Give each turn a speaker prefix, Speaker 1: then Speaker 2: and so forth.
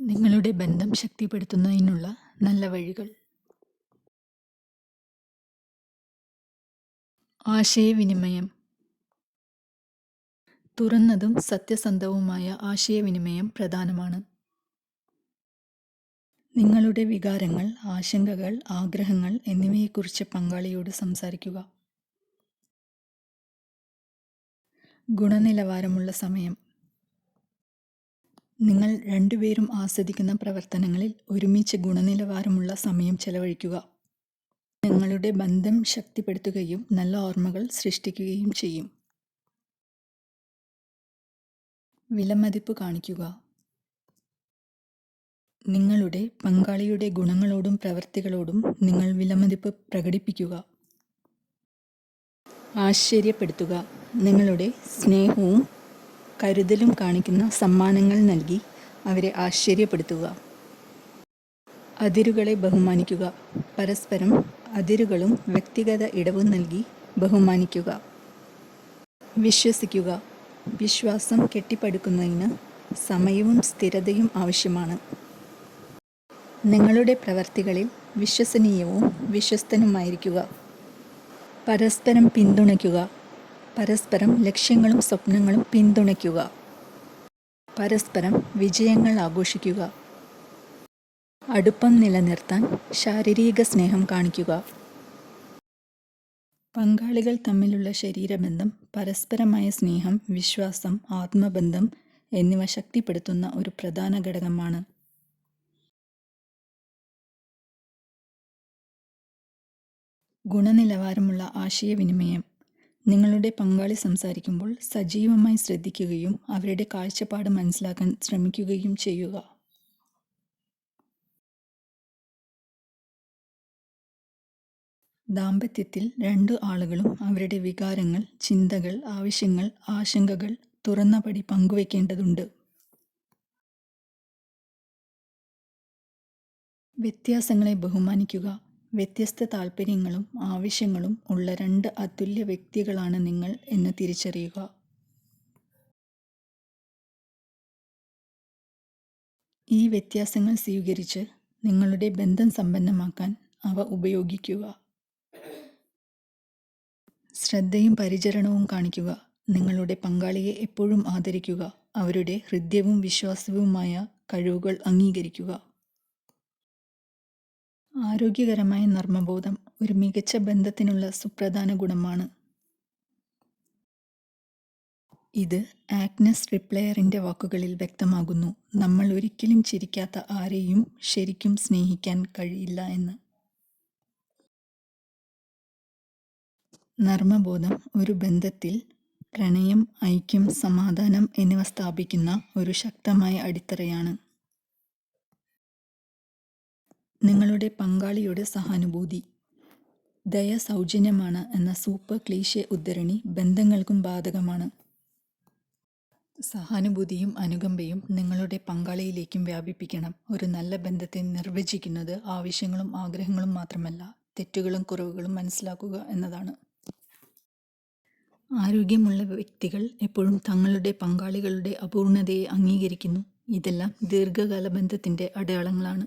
Speaker 1: നിങ്ങളുടെ ബന്ധം ശക്തിപ്പെടുത്തുന്നതിനുള്ള നല്ല വഴികൾ. ആശയവിനിമയം. തുറന്നതും സത്യസന്ധവുമായ ആശയവിനിമയം പ്രധാനമാണ്. നിങ്ങളുടെ വികാരങ്ങൾ ആശങ്കകൾ ആഗ്രഹങ്ങൾ എന്നിവയെക്കുറിച്ച് പങ്കാളിയോട് സംസാരിക്കുക. ഗുണനിലവാരമുള്ള സമയം. നിങ്ങൾ രണ്ടുപേരും ആസ്വദിക്കുന്ന പ്രവർത്തനങ്ങളിൽ ഒരുമിച്ച് ഗുണനിലവാരമുള്ള സമയം ചെലവഴിക്കുക. നിങ്ങളുടെ ബന്ധം ശക്തിപ്പെടുത്തുകയും നല്ല ഓർമ്മകൾ സൃഷ്ടിക്കുകയും ചെയ്യും. വിലമതിപ്പ് കാണിക്കുക. നിങ്ങളുടെ പങ്കാളിയുടെ ഗുണങ്ങളോടും പ്രവൃത്തികളോടും നിങ്ങൾ വിലമതിപ്പ് പ്രകടിപ്പിക്കുക. ആശ്ചര്യപ്പെടുത്തുക. നിങ്ങളുടെ സ്നേഹവും കരുതലും കാണിക്കുന്ന സമ്മാനങ്ങൾ നൽകി അവരെ ആശ്ചര്യപ്പെടുത്തുക. അതിരുകളെ ബഹുമാനിക്കുക. പരസ്പരം അതിരുകളും വ്യക്തിഗത ഇടവും നൽകി ബഹുമാനിക്കുക. വിശ്വസിക്കുക. വിശ്വാസം കെട്ടിപ്പടുക്കുന്നതിന് സമയവും സ്ഥിരതയും ആവശ്യമാണ്. നിങ്ങളുടെ പ്രവർത്തികളിൽ വിശ്വസനീയവും വിശ്വസ്തനുമായിരിക്കുക. പരസ്പരം പിന്തുണയ്ക്കുക. പരസ്പരം ലക്ഷ്യങ്ങളും സ്വപ്നങ്ങളും പിന്തുണയ്ക്കുക. പരസ്പരം വിജയങ്ങൾ ആഘോഷിക്കുക. അടുപ്പം നിലനിർത്താൻ ശാരീരിക സ്നേഹം കാണിക്കുക. പങ്കാളികൾ തമ്മിലുള്ള ശരീരബന്ധം പരസ്പരമായ സ്നേഹം വിശ്വാസം ആത്മബന്ധം എന്നിവ ശക്തിപ്പെടുത്തുന്ന ഒരു പ്രധാന ഘടകമാണ്. ഗുണനിലവാരമുള്ള ആശയവിനിമയം. നിങ്ങളുടെ പങ്കാളി സംസാരിക്കുമ്പോൾ സജീവമായി ശ്രദ്ധിക്കുകയും അവരുടെ കാഴ്ചപ്പാട് മനസ്സിലാക്കാൻ ശ്രമിക്കുകയും ചെയ്യുക. ദാമ്പത്യത്തിൽ രണ്ട് ആളുകളും അവരുടെ വികാരങ്ങൾ ചിന്തകൾ ആവശ്യങ്ങൾ ആശങ്കകൾ തുറന്നപടി പങ്കുവെക്കേണ്ടതുണ്ട്. വ്യത്യാസങ്ങളെ ബഹുമാനിക്കുക വ്യത്യസ്ത താൽപ്പര്യങ്ങളും ആവശ്യങ്ങളും ഉള്ള രണ്ട് അതുല്യ വ്യക്തികളാണ് നിങ്ങൾ എന്ന് തിരിച്ചറിയുക. ഈ വ്യത്യാസങ്ങൾ സ്വീകരിച്ച് നിങ്ങളുടെ ബന്ധം സമ്പന്നമാക്കാൻ അവ ഉപയോഗിക്കുക. ശ്രദ്ധയും പരിചരണവും കാണിക്കുക. നിങ്ങളുടെ പങ്കാളിയെ എപ്പോഴും ആദരിക്കുക. അവരുടെ ഹൃദ്യവും വിശ്വാസവുമായ കഴിവുകൾ അംഗീകരിക്കുക. ആരോഗ്യകരമായ നർമ്മബോധം ഒരു മികച്ച ബന്ധത്തിനുള്ള സുപ്രധാന ഗുണമാണ്. ഇത് ആഗ്നസ് റിപ്ലെയറിന്റെ വാക്കുകളിൽ വ്യക്തമാകുന്നു. നമ്മൾ ഒരിക്കലും ചിരിക്കാത്ത ആരെയും ശരിക്കും സ്നേഹിക്കാൻ കഴിയില്ല എന്ന്. നർമ്മബോധം ഒരു ബന്ധത്തിൽ പ്രണയം ഐക്യം സമാധാനം എന്നിവ സ്ഥാപിക്കുന്ന ഒരു ശക്തമായ അടിത്തറയാണ്. നിങ്ങളുടെ പങ്കാളിയുടെ സഹാനുഭൂതി. ദയ സൗജന്യമാണ് എന്ന സൂപ്പർ ക്ലീശെ ഉദ്ധരണി ബന്ധങ്ങൾക്കും ബാധകമാണ്. സഹാനുഭൂതിയും അനുകമ്പയും നിങ്ങളുടെ പങ്കാളിയിലേക്കും വ്യാപിപ്പിക്കണം. ഒരു നല്ല ബന്ധത്തെ നിർവചിക്കുന്നത് ആവശ്യങ്ങളും ആഗ്രഹങ്ങളും മാത്രമല്ല തെറ്റുകളും കുറവുകളും മനസ്സിലാക്കുക എന്നതാണ്. ആരോഗ്യമുള്ള വ്യക്തികൾ എപ്പോഴും തങ്ങളുടെ പങ്കാളികളുടെ അപൂർണതയെ അംഗീകരിക്കുന്നു. ഇതെല്ലാം ദീർഘകാല ബന്ധത്തിന്റെ അടയാളങ്ങളാണ്.